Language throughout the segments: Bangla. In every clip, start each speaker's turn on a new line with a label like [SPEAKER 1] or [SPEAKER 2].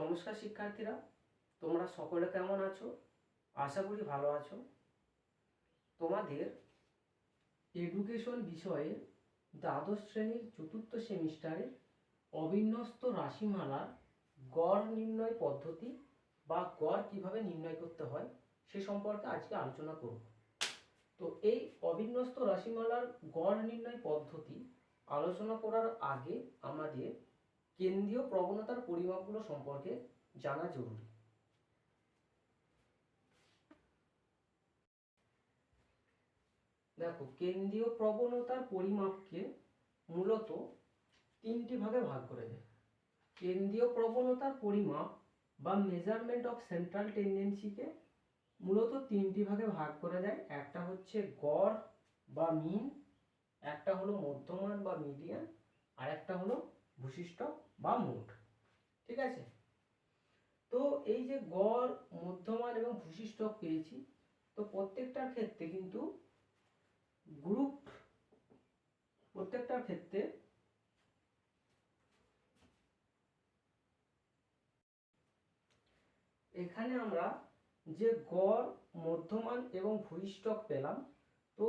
[SPEAKER 1] নমস্কার শিক্ষার্থীরা তোমরা সকলে কেমন আছো আশা করি ভালো আছো তোমাদের এডুকেশন বিষয়ে দ্বাদশ শ্রেণীর চতুর্থ সেমিস্টারে অবিন্যস্ত রাশিমালার গড় নির্ণয় পদ্ধতি বা গড় কিভাবে নির্ণয় করতে হয় সে সম্পর্কে আজকে আলোচনা করব তো এই অবিন্যস্ত রাশিমালার গড় নির্ণয় পদ্ধতি আলোচনা করার আগে আমাদের কেন্দ্রীয় প্রবণতার পরিমাপগুলো সম্পর্কে জানা জরুরি দেখো কেন্দ্রীয় প্রবণতার পরিমাপকে মূলত তিনটি ভাগে ভাগ করে দেয় কেন্দ্রীয় প্রবণতার পরিমাপ বা মেজারমেন্ট অফ সেন্ট্রাল টেন্ডেন্সিকে মূলত তিনটি ভাগে ভাগ করে দেয় একটা হচ্ছে গড় বা মিন একটা হলো মধ্যমান বা মিডিয়ান আর একটা হলো ভূশিষ্ঠ বা মোট ঠিক আছে তো এই যে গড় মধ্যমান এবং ভুসি স্টক পেয়েছি তো প্রত্যেকটার ক্ষেত্রে কিন্তু গ্রুপ প্রত্যেকটার ক্ষেত্রে এখানে আমরা যে গড় মধ্যমান এবং ভূস্টক পেলাম তো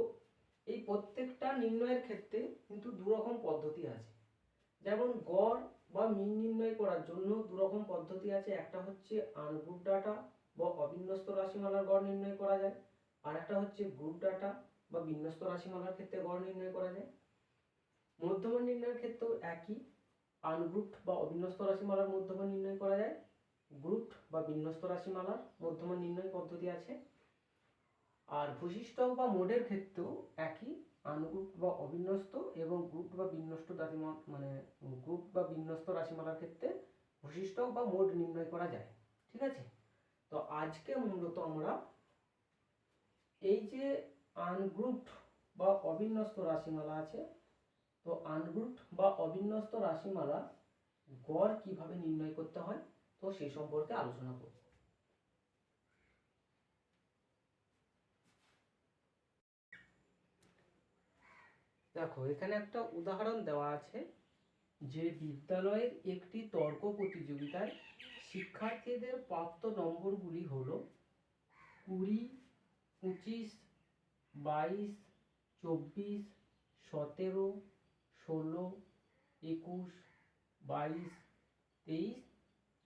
[SPEAKER 1] এই প্রত্যেকটা নির্ণয়ের ক্ষেত্রে কিন্তু দুরকম পদ্ধতি আছে যেমন গড় বা মিন নির্ণয় করার জন্য দুরকম পদ্ধতি আছে একটা হচ্ছে আনগ্রুপ ডাটা বা অবিন্যস্ত রাশিমালার গড় নির্ণয় করা যায় আর একটা হচ্ছে গ্রুপ ডাটা বা বিন্যস্ত রাশিমালার ক্ষেত্রে গড় নির্ণয় করা যায় মধ্যমান নির্ণয়ের ক্ষেত্রেও একই আনগ্রুপড বা অবিন্যস্ত রাশিমালার মধ্যমান নির্ণয় করা যায় গ্রুপড বা বিন্যস্ত রাশিমালার মধ্যমান নির্ণয় পদ্ধতি আছে আর ভূসিষ্ঠ বা মোডের ক্ষেত্রেও একই বা অবিন্যস্ত এবং গ্রুপ বা বিন্যস্ত রাশিমা মানে গ্রুপ বা বিন্যস্ত রাশিমালার ক্ষেত্রে বৈশিষ্ট্য বা মোড নির্ণয় করা যায় ঠিক আছে তো আজকে মূলত আমরা এই যে আনগ্রুপড বা অবিন্যস্ত রাশিমালা আছে তো আনগ্রুপড বা অবিন্যস্ত রাশিমালা গড় কিভাবে নির্ণয় করতে হয় তো সেই সম্পর্কে আলোচনা করব দেখো এখানে একটা উদাহরণ দেওয়া আছে যে বিদ্যালয়ের একটি তর্ক প্রতিযোগিতায় শিক্ষার্থীদের প্রাপ্ত নম্বরগুলি হলো কুড়ি পঁচিশ বাইশ চব্বিশ সতেরো ষোলো একুশ বাইশ তেইশ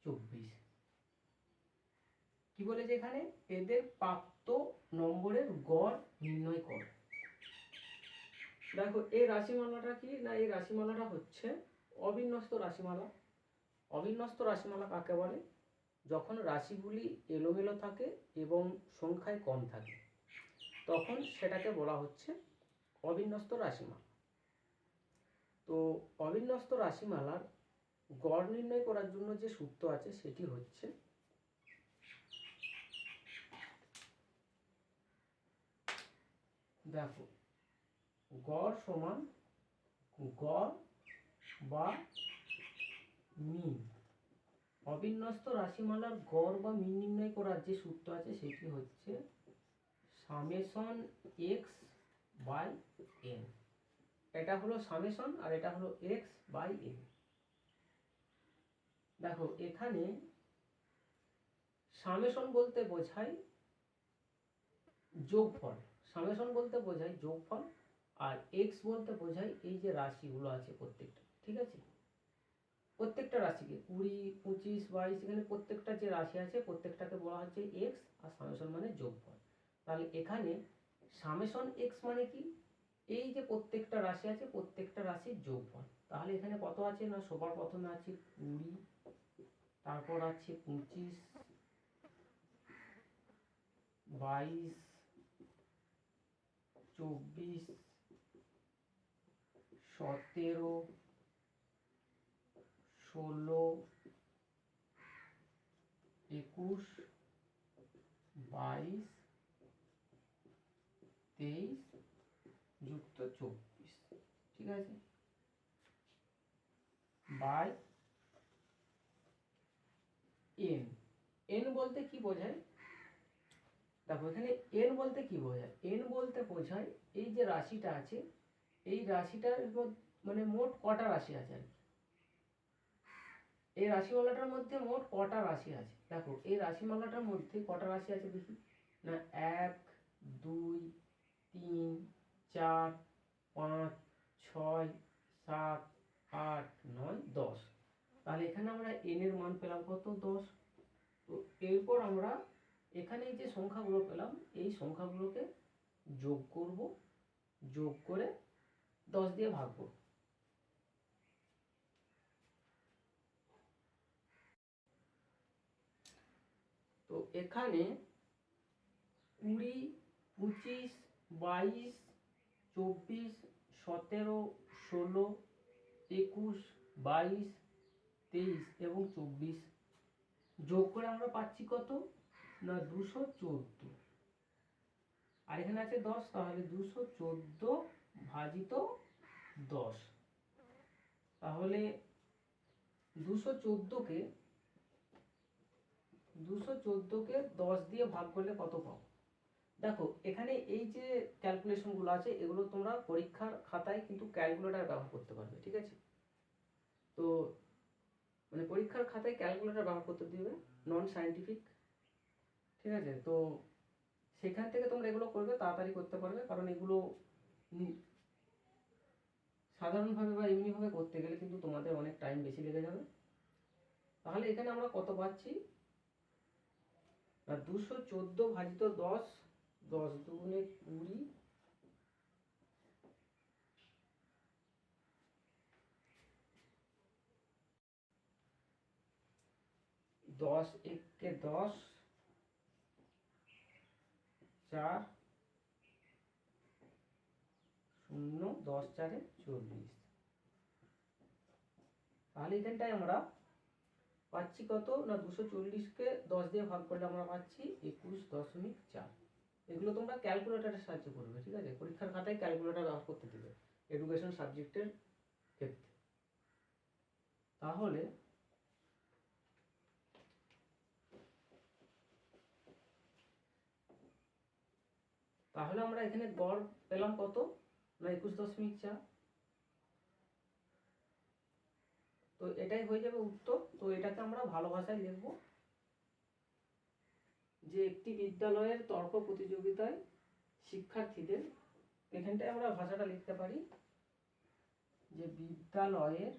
[SPEAKER 1] চব্বিশ কি বলেছে এখানে এদের প্রাপ্ত নম্বরের গড় নির্ণয় কর দেখো এই রাশিমালাটা কি না এই রাশিমালাটা হচ্ছে অবিন্যস্ত রাশিমালা অবিন্যস্ত রাশিমালা কাকে বলে যখন রাশিগুলি এলোমেলো থাকে এবং সংখ্যায় কম থাকে তখন সেটাকে বলা হচ্ছে অবিন্যস্ত রাশিমালা তো অবিন্যস্ত রাশিমালার গড় নির্ণয় করার জন্য যে সূত্র আছে সেটি হচ্ছে দেখো গড় সমান গড় বা মিন অবিন্যস্ত রাশিমালার গড় বা মিন নির্ণয় করার যে সূত্র আছে সেটি হচ্ছে সামেশন এক্স বাই এন এটা হলো সামেশন আর এটা হলো এক্স বাই এন দেখো এখানে সামেশন বলতে বোঝায় যোগফল সামেশন বলতে বোঝায় যোগফল আর এক্স বলতে বোঝায় এই যে রাশিগুলো আছে প্রত্যেকটা ঠিক আছে প্রত্যেকটা রাশিকে কুড়ি পঁচিশ বাইশ এখানে প্রত্যেকটা যে রাশি আছে প্রত্যেকটাকে বলা হচ্ছে এক্স আর সামেশন মানে যোগফল তাহলে এখানে সামেশন এক্স মানে কি এই যে প্রত্যেকটা রাশি আছে প্রত্যেকটা রাশির যোগফল তাহলে এখানে কত আছে না সবার প্রথমে আছে কুড়ি তারপর আছে পঁচিশ বাইশ চব্বিশ সতেরো ষোলো একুশ বাইশ তেইশ যুক্ত চব্বিশ ঠিক আছে বাই এন এন বলতে কি বোঝায় দেখো এখানে এন বলতে কি বোঝায় এন বলতে বোঝায় এই যে রাশিটা আছে এই রাশিটার মানে মোট কটা রাশি আছে আর এই রাশিমালাটার মধ্যে মোট কটা রাশি আছে দেখো এই রাশিমালাটার মধ্যে কটা রাশি আছে দেখি না এক দুই তিন চার পাঁচ ছয় সাত আট নয় দশ তাহলে এখানে আমরা এনের এর মান পেলাম কত দশ তো এরপর আমরা এখানে যে সংখ্যাগুলো পেলাম এই সংখ্যাগুলোকে যোগ করব যোগ করে দশ দিয়ে ভাগ ভাগব তো এখানে কুড়ি পঁচিশ বাইশ চব্বিশ সতেরো ষোলো একুশ বাইশ তেইশ এবং চব্বিশ যোগ করে আমরা পাচ্ছি কত না দুশো চোদ্দো আর এখানে আছে দশ তাহলে দুশো চোদ্দো ভাজিত দশ তাহলে দুশো চোদ্দোকে দুশো চোদ্দোকে দশ দিয়ে ভাগ করলে কত পাও দেখো এখানে এই যে ক্যালকুলেশনগুলো আছে এগুলো তোমরা পরীক্ষার খাতায় কিন্তু ক্যালকুলেটার ব্যবহার করতে পারবে ঠিক আছে তো মানে পরীক্ষার খাতায় ক্যালকুলেটার ব্যবহার করতে দিবে নন সায়েন্টিফিক ঠিক আছে তো সেখান থেকে তোমরা এগুলো করবে তাড়াতাড়ি করতে পারবে কারণ এগুলো সাধারণভাবে বা এমনিভাবে করতে গেলে কিন্তু তোমাদের অনেক টাইম বেশি লেগে যাবে তাহলে এখানে আমরা কত পাচ্ছি না দুশো চোদ্দো ভাজিত দশ দশ দুগুণে কুড়ি দশ একে দশ চার শূন্য দশ চারে চল্লিশ তাহলে এখানটায় আমরা পাচ্ছি কত না দুশো চল্লিশকে দশ দিয়ে ভাগ করলে আমরা পাচ্ছি একুশ দশমিক চার এগুলো তোমরা ক্যালকুলেটারের সাহায্যে করবে ঠিক আছে পরীক্ষার খাতায় ক্যালকুলেটার ব্যবহার করতে দেবে এডুকেশন সাবজেক্টের ক্ষেত্রে তাহলে তাহলে আমরা এখানে গড় পেলাম কত না একুশ দশমিক চার তো এটাই হয়ে যাবে উত্তর তো এটাকে আমরা ভালো ভাষায় লিখব যে একটি বিদ্যালয়ের তর্ক প্রতিযোগিতায় শিক্ষার্থীদের এখানটায় আমরা ভাষাটা লিখতে পারি যে বিদ্যালয়ের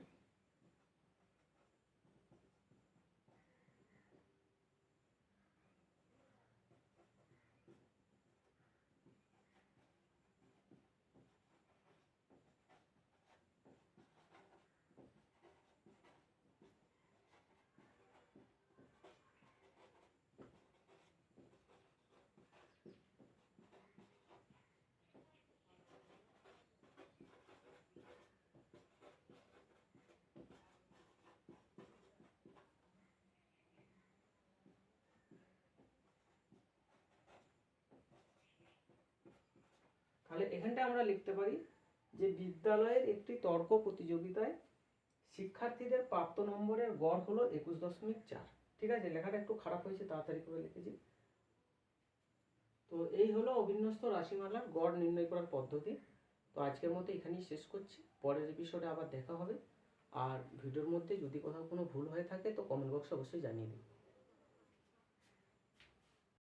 [SPEAKER 1] তাহলে এখানটা আমরা লিখতে পারি যে বিদ্যালয়ের একটি তর্ক প্রতিযোগিতায় শিক্ষার্থীদের প্রাপ্ত নম্বরের গড় হলো একুশ দশমিক চার ঠিক আছে লেখাটা একটু খারাপ হয়েছে তাড়াতাড়ি করে লিখেছি তো এই হলো অভিন্যস্ত রাশিমালার গড় নির্ণয় করার পদ্ধতি তো আজকের মতো এখানেই শেষ করছি পরের এপিসোডে আবার দেখা হবে আর ভিডিওর মধ্যে যদি কোথাও কোনো ভুল হয়ে থাকে তো কমেন্ট বক্সে অবশ্যই জানিয়ে দিন